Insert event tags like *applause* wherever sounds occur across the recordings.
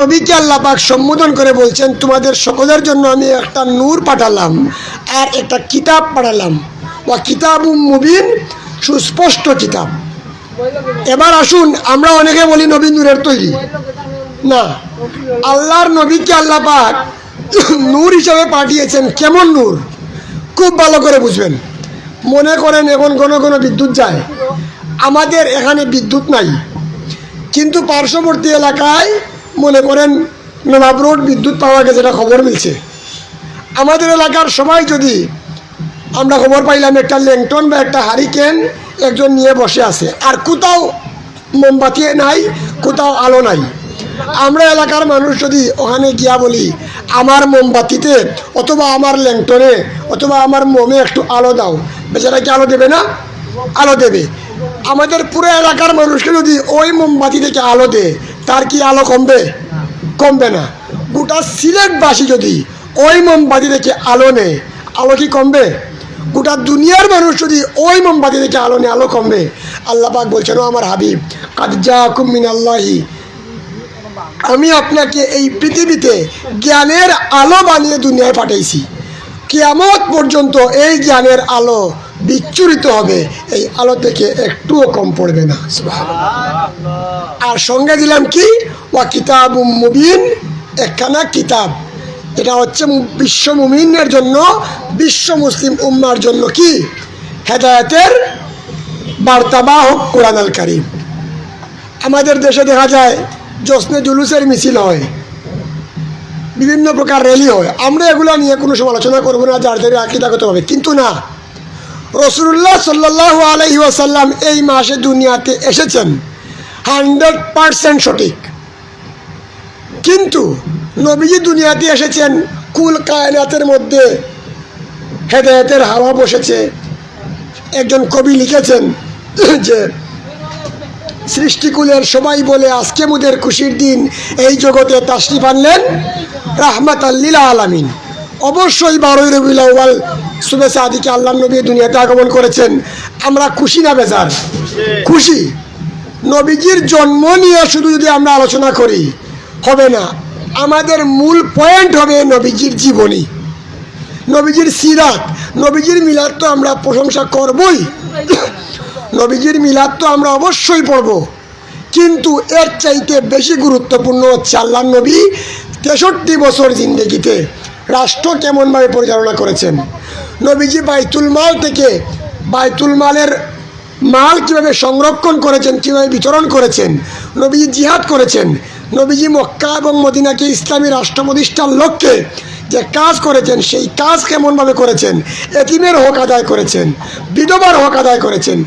নবীকে আল্লাহ পাক সম্বোধন করে বলছেন, তোমাদের সকলের জন্য আমি একটা নূর পাঠালাম আর একটা কিতাব পাঠালাম। বা কিতাব মুবিন, সুস্পষ্ট কিতাব। এবার আসুন, আমরা অনেকে বলি নবী নূরের তৈরি। না, আল্লাহর নবীকে আল্লাহ পাক নূর হিসাবে পাঠিয়েছেন কেমন নূর? খুব ভালো করে বুঝবেন। মনে করেন এখন কোনো কোনো বিদ্যুৎ যায়। আমাদের এখানে বিদ্যুৎ নাই। কিন্তু পার্শ্ববর্তী এলাকায় মনে করেন নবাব রোড বিদ্যুৎ পাওয়া গেছে এটা খবর মিলছে। আমাদের এলাকার সবাই যদি আমরা খবর পাইলাম একটা ল্যাংটন বা একটা হারিকেন একজন নিয়ে বসে আছে, আর কোথাও মোমবাতি নাই, কোথাও আলো নাই। আমরা এলাকার মানুষ যদি ওখানে গিয়া বলি, আমার মোমবাতিতে অথবা আমার ল্যাংটনে অথবা আমার মোমে একটু আলো দাও। বেচারা কি আলো দেবে না? আলো দেবে। আমাদের পুরো এলাকার মানুষকে যদি ওই মোমবাতি থেকে আলো দেয় তার কি আলো কমবে? কমবে না। গোটা সিলেটবাসী যদি ওই মোমবাতি থেকে আলো নেয়, আলো কি কমবে? গোটা দুনিয়ার মানুষ যদি ওই মোমবাতি থেকে আলো নেয়, আলো কমবে। আল্লাহ পাক বলছেন, ও আমার হাবিব কাদজা কুমিন আল্লাহি আমি আপনাকে এই পৃথিবীতে জ্ঞানের আলো বানিয়ে দুনিয়ায় পাঠাইছি। কিয়ামত পর্যন্ত এই জ্ঞানের আলো বিচ্ছুরিত হবে, এই আলো থেকে একটুও কম পড়বে না আর সঙ্গে দিলাম কি? ওয়া কিতাব মুবিন, একখানা কিতাব। এটা হচ্ছে বিশ্ব মুমিনের জন্য, বিশ্ব মুসলিম উম্মার জন্য কি? হেদায়তের বার্তাবাহক কোরআন আল কারিম। আমাদের দেশে দেখা যায়, জশ্নে জুলুসের মিছিল হয়। বিভিন্ন প্রকার র্যালি হয়। আমরা এগুলো নিয়ে কোনো সমালোচনা করব না, যার যার হবে। কিন্তু না রসুল্লাহ সাল্লাহ আলহি ওয়াসাল্লাম এই মাসে দুনিয়াতে এসেছেন। হান্ড্রেড পারসেন্ট সঠিক। কিন্তু নবীজি দুনিয়াতে এসেছেন, কুল কায়নাতের মধ্যে হেদায়তের হাওয়া বসেছে। একজন কবি লিখেছেন যে, সৃষ্টিকুলের সবাই বলে আজকে মুদের খুশির দিন, এই জগতে তাশরিফ আনলেন রাহমাত আল্লিল আলামিন। অবশ্যই বারোই রবিউল শুভে সাদিকে আল্লাহ নবী দুনিয়াতে আগমন করেছেন। আমরা খুশি না বেজার? খুশি। নবীজির জন্ম নিয়ে শুধু যদি আমরা আলোচনা করি, হবে না। আমাদের মূল পয়েন্ট হবে নবীজির জীবনী। নবীজির সিরাত। নবীজির মিলাদ তো আমরা প্রশংসা করবই। নবীজির মিলাদ তো আমরা অবশ্যই পড়ব। কিন্তু এর চাইতে বেশি গুরুত্বপূর্ণ হচ্ছে আল্লাহ নবী তেষট্টি বছর জিন্দগিতে রাষ্ট্র কেমনভাবে পরিচালনা করেছেন? নবীজি বাইতুল মাল থেকে বাইতুল মালের মাল কীভাবে সংরক্ষণ করেছেন, কীভাবে বিতরণ করেছেন, নবীজি জিহাদ করেছেন, নবীজি মক্কা এবং মদিনাকে ইসলামী রাষ্ট্র প্রতিষ্ঠার লক্ষ্যে যে কাজ করেছেন, সেই কাজ কেমনভাবে করেছেন, এতিমের হক আদায় করেছেন, বিধবার হক আদায় করেছেন,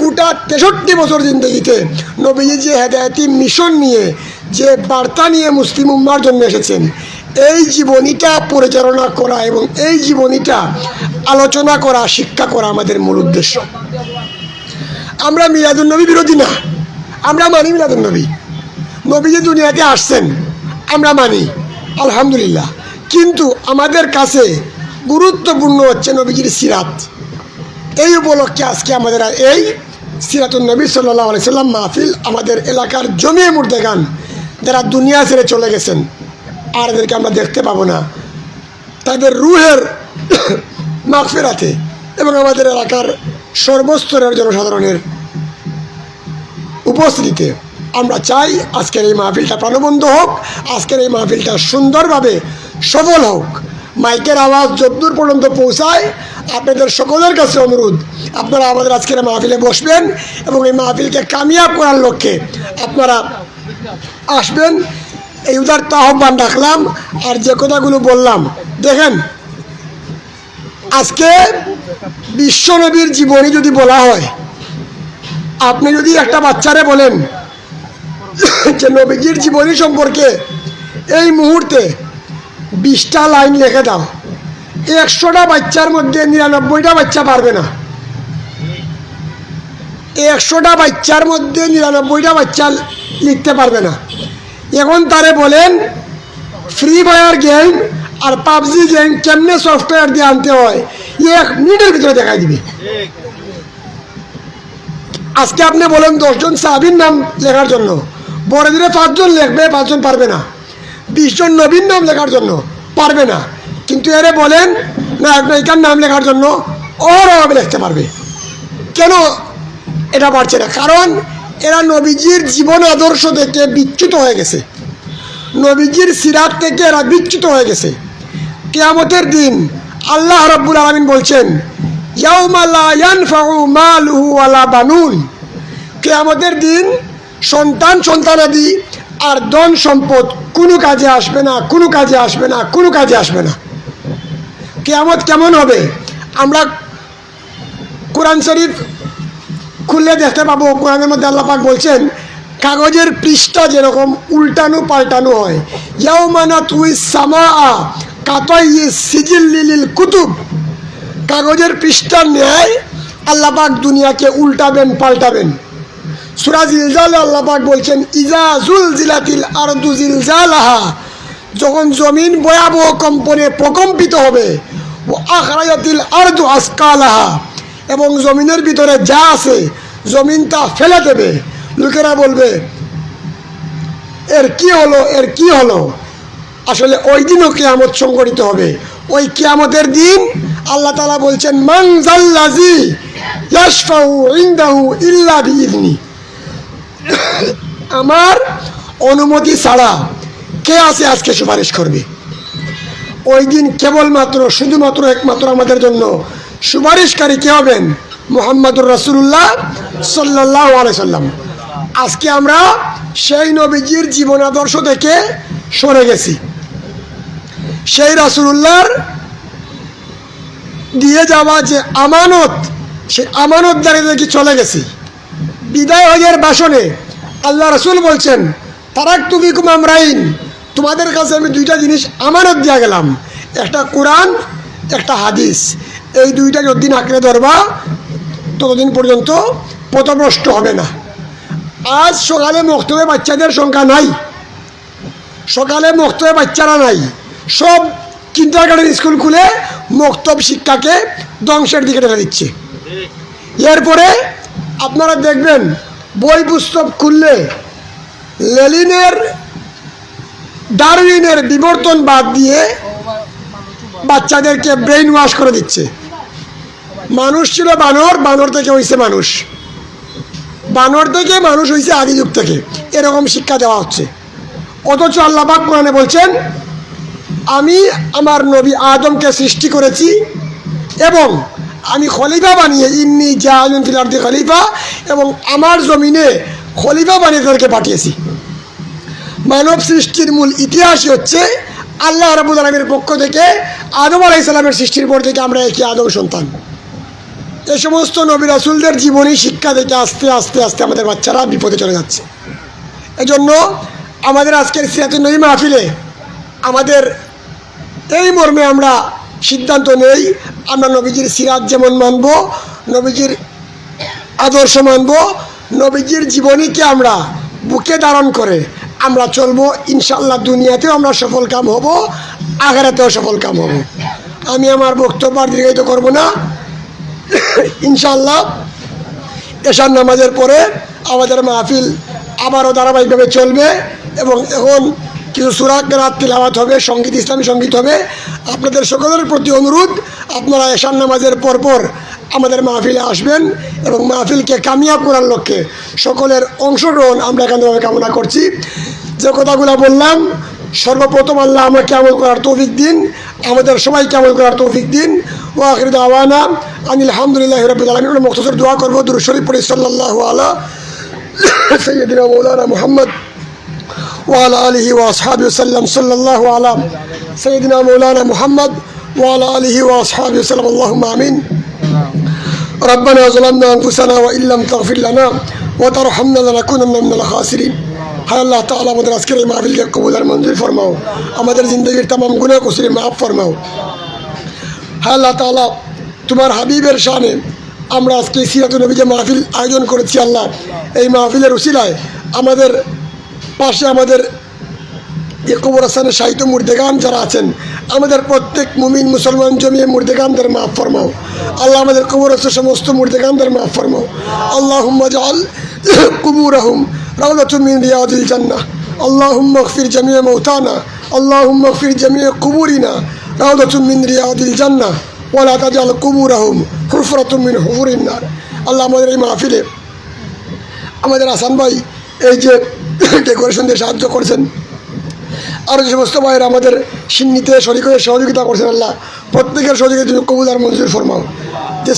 গোটা তেষট্টি বছর জিন্দগিতে নবীজি যে হেদায়তি মিশন নিয়ে, যে বার্তা নিয়ে মুসলিম উম্মার জন্য এসেছেন, এই জীবনীটা পরিচালনা করা এবং এই জীবনীটা আলোচনা করা, শিক্ষা করা আমাদের মূল উদ্দেশ্য। আমরা মিলাদুলনবী বিরোধী না। আমরা মানি মিলাদুলনবী নবী। যে দুনিয়াতে আসছেন, আমরা মানি, আলহামদুলিল্লাহ। কিন্তু আমাদের কাছে গুরুত্বপূর্ণ হচ্ছে নবীজির সিরাত। এই উপলক্ষে আজকে আমাদের এই সিরাতুল নবী সাল্লাহ সাল্লাম মাহফিল আমাদের এলাকার জমিয়ে মুর্দে গান যারা দুনিয়া ছেড়ে চলে গেছেন, আর এদেরকে আমরা দেখতে পাবো না। তাদের রুহের মাগফিরাতে এবং আমাদের এলাকার সর্বস্তরের জনসাধারণের উপস্থিতিতে আমরা চাই আজকের এই মাহফিলটা প্রাণবন্ধ হোক, আজকের এই মাহফিলটা সুন্দরভাবে সফল হোক। মাইকের আওয়াজ যদ্দূর পর্যন্ত পৌঁছায়। আপনাদের সকলের কাছে অনুরোধ, আপনারা আমাদের আজকের মাহফিলে বসবেন এবং এই মাহফিলকে কামিয়াব করার লক্ষ্যে আপনারা আসবেন। এই উদারতা আহ্বান রাখলাম। আর যে কথাগুলো বললাম, দেখেন আজকে বিশ্বনবীর জীবনী যদি বলা হয়, আপনি যদি একটা বাচ্চারে বলেন যে নবীজির জীবনী সম্পর্কে এই মুহূর্তে বিশটা লাইন লিখে দাও, একশোটা বাচ্চার মধ্যে নিরানব্বইটা বাচ্চা পারবে না। একশোটা বাচ্চার মধ্যে নিরানব্বইটা বাচ্চা লিখতে পারবে না। এখন তারে বলেন ফ্রি ফায়ার গেম আর পাবজি গেম কেমনে সফটওয়্যার দিয়ে আনতে হয় এক মিনিটের ভিতরে দেখাই দিবে। আজকে আপনি বলেন দশজন সাহাবির নাম লেখার জন্য বড় দিনে পাঁচজন লিখবে, পাঁচজন পারবে না। বিশজন নবীন নাম লেখার জন্য পারবে না। কিন্তু এরে বলেন, না, এক নায়িকার নাম লেখার জন্য ওরভাবে লিখতে পারবে। কেন এটা পারছে না? কারণ এরা নবীজির জীবন আদর্শ থেকে বিচ্যুত হয়ে গেছে। নবীজির সিরাত থেকে এরা বিচ্যুত হয়ে গেছে। কেয়ামতের দিন আল্লাহ রব্বুল আলমিন বলছেন কেয়ামতের দিন সন্তান সন্তানাদি আর ধন সম্পদ কোনো কাজে আসবে না, কোনো কাজে আসবে না, কোনো কাজে আসবে না। কেয়ামত কেমন হবে? আমরা কোরআন শরীফ খুললে দেখতে পাবো, কোরআনের মধ্যে আল্লাহ পাক বলছেন, কাগজের পৃষ্ঠা যেরকম উল্টানো পাল্টানো হয় ইয়াউমানা তুই সামা সিজিল লিলিল কুতুব। কাগজের পৃষ্ঠার ন্যায় আল্লাহ পাক দুনিয়াকে উল্টাবেন, পাল্টাবেন। সুরা জিলজাল আল্লাহ পাক বলছেন, ইজা জুল জিলাতিল আর দু জিলজালাহা। যখন জমিন ভয়াবহ কম্পনে প্রকম্পিত হবে, ও আখরায়াতিল আরদু আসকালাহা। এবং জমিনের ভিতরে যা আছে, জমিন তা ফেলে দেবে। লোকেরা বলবে, এর কি হলো, এর কি হলো? আসলে ওই দিনও কেয়ামত সংগঠিত হবে। ওই কেয়ামতের দিন আল্লাহ তালা বলছেন মাংজাল্লাজি আমার অনুমতি ছাড়া কে আছে আজকে সুপারিশ করবে? ওই দিন কেবলমাত্র, শুধুমাত্র একমাত্র আমাদের জন্য সুপারিশকারী কে হবেন? মোহাম্মদুর রসুল্লাহ সাল্লাহ আলাইসাল্লাম আজকে আমরা সেই নবীজির জীবন আদর্শ থেকে সরে গেছি। সেই রাসুল্লাহর দিয়ে যাওয়া যে আমানত, সেই আমানত দাঁড়িয়ে দেখি চলে গেছি। বিদায় হজের বাসনে আল্লাহ রসুল বলছেন তারাক তুমি কুমাম রাইন তোমাদের কাছে আমি দুইটা জিনিস আমানত দিয়া গেলাম। একটা কোরআন, একটা হাদিস। এই দুইটা যতদিন আঁকড়ে ধরবা, ততদিন পর্যন্ত পথভ্রষ্ট হবে না। আজ সকালে মক্তবে বাচ্চাদের সংখ্যা নাই। সকালে মক্তবে বাচ্চারা নাই। সব কিন্টার গার্ডেন স্কুল খুলে মক্তব শিক্ষাকে ধ্বংসের দিকে ঠেলে দিচ্ছে। এরপরে আপনারা দেখবেন বই পুস্তক খুললে লেলিনের ডারউইনের বিবর্তন বাদ দিয়ে বাচ্চাদেরকে ব্রেইন ওয়াশ করে দিচ্ছে। মানুষ ছিল বানর বানর থেকে হয়েছে মানুষ। বানর থেকে মানুষ হয়েছে আদি যুগ থেকে। এরকম শিক্ষা দেওয়া হচ্ছে। অথচ আল্লাপাক কোরআনে বলছেন আমি আমার নবী আদমকে সৃষ্টি করেছি এবং আমি খলিফা বানিয়ে ইন্নি জাহাজুন ফিলার্দি খলিফা এবং আমার জমিনে খলিফা বানিয়ে তাদেরকে পাঠিয়েছি। মানব সৃষ্টির মূল ইতিহাসই হচ্ছে আল্লাহ রাবুল আলমের পক্ষ থেকে আদম আলাহ ইসলামের সৃষ্টির পর থেকে আমরা একই আদম সন্তান। এ সমস্ত নবী রাসুলদের জীবনী, শিক্ষা থেকে আস্তে আস্তে আস্তে আমাদের বাচ্চারা বিপদে চলে যাচ্ছে। এজন্য আমাদের আজকের সিরাত নবী মাহফিলে আমাদের এই মর্মে আমরা সিদ্ধান্ত নেই। আমরা নবীজির সিরাত যেমন মানব, নবীজির আদর্শ মানব, নবীজির জীবনীকে আমরা বুকে ধারণ করে আমরা চলবো। ইনশাল্লাহ দুনিয়াতেও আমরা সফল কাম হব আগারাতেও সফল কাম হব। আমি আমার বক্তব্য আর দীর্ঘায়িত করব না। ইনশাল্লাহ এশার নামাজের পরে আমাদের মাহফিল আবারও ধারাবাহিকভাবে চলবে এবং এখন কিছু সুরাগ রাত তিলাওয়াত হবে, সংগীত, ইসলামী সংগীত হবে। আপনাদের সকলের প্রতি অনুরোধ, আপনারা এশার নামাজের পরপর আমাদের মাহফিলে আসবেন এবং মাহফিলকে কামিয়াব করার লক্ষ্যে সকলের অংশগ্রহণ আমরা এখানভাবে কামনা করছি। যে কথাগুলো বললাম, সর্বপ্রথম আল্লাহ আমাকে আমল করার তৌফিক দিন, আমাদের সবাইকে আমল করার তৌফিক দিন। ও আখরিদ আওয়ানা আনিল আলহামদুলিল্লাহ রবিল আলমী মুখতসর দোয়া করব দুর শরীফ পড়ি সাল্লাহ আলা সৈয়দিনা মৌলানা মোহাম্মদ وعلى آله وأصحابه وسلم صلى الله على سيدنا مولانا محمد وعلى آله وأصحابه وسلم اللهم آمين ربنا ظلمنا أنفسنا وإن لم تغفر لنا وترحمنا لنكونن من الخاسرين হায় আল্লাহ তাআলা আমাদের আজকের এই মাহফিলকে কবুল আর মঞ্জুর ফরমাও আমাদের জিন্দগির তাম গুণা কুসরি মাফ ফরমাও হায় আল্লাহ তাআলা তোমার হাবিবের শানে আমরা আজকে সিরাত নবী যে মাহফিল আয়োজন করেছি আল্লাহ এই মাহফিলের উসিলায় আমাদের পাশে আমাদের যে কবর স্থানে সাহিত্য মুর্দেগাম যারা আছেন, আমাদের প্রত্যেক মুমিন মুসলমান জমিয়ে মুর্দেগামদের মাফ ফরমাও। আল্লাহ আমাদের কবর আছে সমস্ত মুর্দেগামদের মাফ ফরমাও। আল্লাহ জল কুবুর আহম রাউলাতুমিন রিয়াজুল আল্লাহ মকফির জামিয়া মৌতানা আল্লাহ মকফির জামিয়া কুবুরিনা। রাউলাতুমিন রিয়াউদ্দিল জান্নাহ। ওয়ালা তাজাল কুবুর আহম হুফরাতুমিন হুফুরিনার আল্লাহ আমাদের এই মাহফিলে, আমাদের আসান ভাই, এই যে ডেকোরেশন দিয়ে সাহায্য করছেন? আরও যে সমস্ত ভাইয়েরা আমাদের সিন্নিতে শরিক হয়ে সহযোগিতা করছেন, আল্লাহ প্রত্যেকের সহযোগিতা কবুল আর মঞ্জুর ফরমাও। যে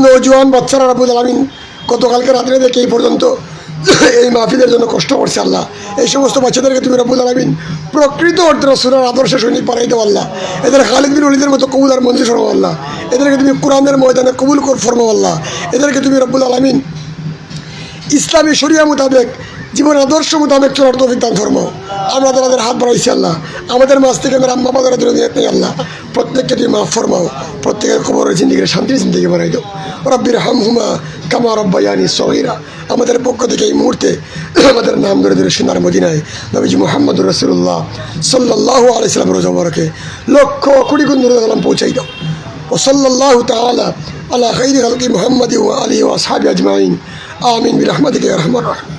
নৌজওয়ান বাচ্চারা রাবুল আলমিন, গতকালকে রাত্রে দেখে এই পর্যন্ত *coughs* এই মাহফিলের জন্য কষ্ট করছে, আল্লাহ। এই সমস্ত বাচ্চাদেরকে তুমি, রব্বুল আলমিন, প্রকৃত অর্থ রসুলের আদর্শ সৈনিক পাঠাই দেও, আল্লাহ। এদের খালিদ বিন অলিদের মতো কবুল আর মঞ্জুর ফরমাও, আল্লাহ। এদেরকে তুমি কোরআনের ময়দানে কবুল কর ফরমাও, আল্লাহ। এদেরকে তুমি, রব্বুল আলমিন, ইসলামী শরিয়া মোতাবেক জীবন আদর্শ মতো আমি একটু অর্থ দিতাম ধর্ম। আমরা তাদের হাত বাড়াইছি আল্লাহ। আমাদের মাছ থেকে আমরা আম্মা বাজারে তুলে নিয়ে আল্লাহ। প্রত্যেককে তুমি মাফ ফরমাও। প্রত্যেকের খবরের জিন্দিগি শান্তির জিন্দিগি বাড়াই দাও। রব্বির হাম হুমা কামা রব্বাইয়ানি সহিরা আমাদের পক্ষ থেকে এই মুহূর্তে আমাদের নাম ধরে ধরে সোনার মদিনায় নবীজি মোহাম্মদুর রসুল্লাহ সাল্লাহ আলাইসালাম রোজমরকে লক্ষ কুড়ি গুণ সালাম পৌঁছাই দাও। ও সাল্লাহ তালা আল্লাহ খৈরি হালকি মোহাম্মদ আলী ও সাহাবি আজমাইন। আমিন। বিরহমদিকে রহমান রহমান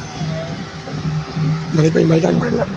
ไม่ไเป็นไม้ดังไปแล้ว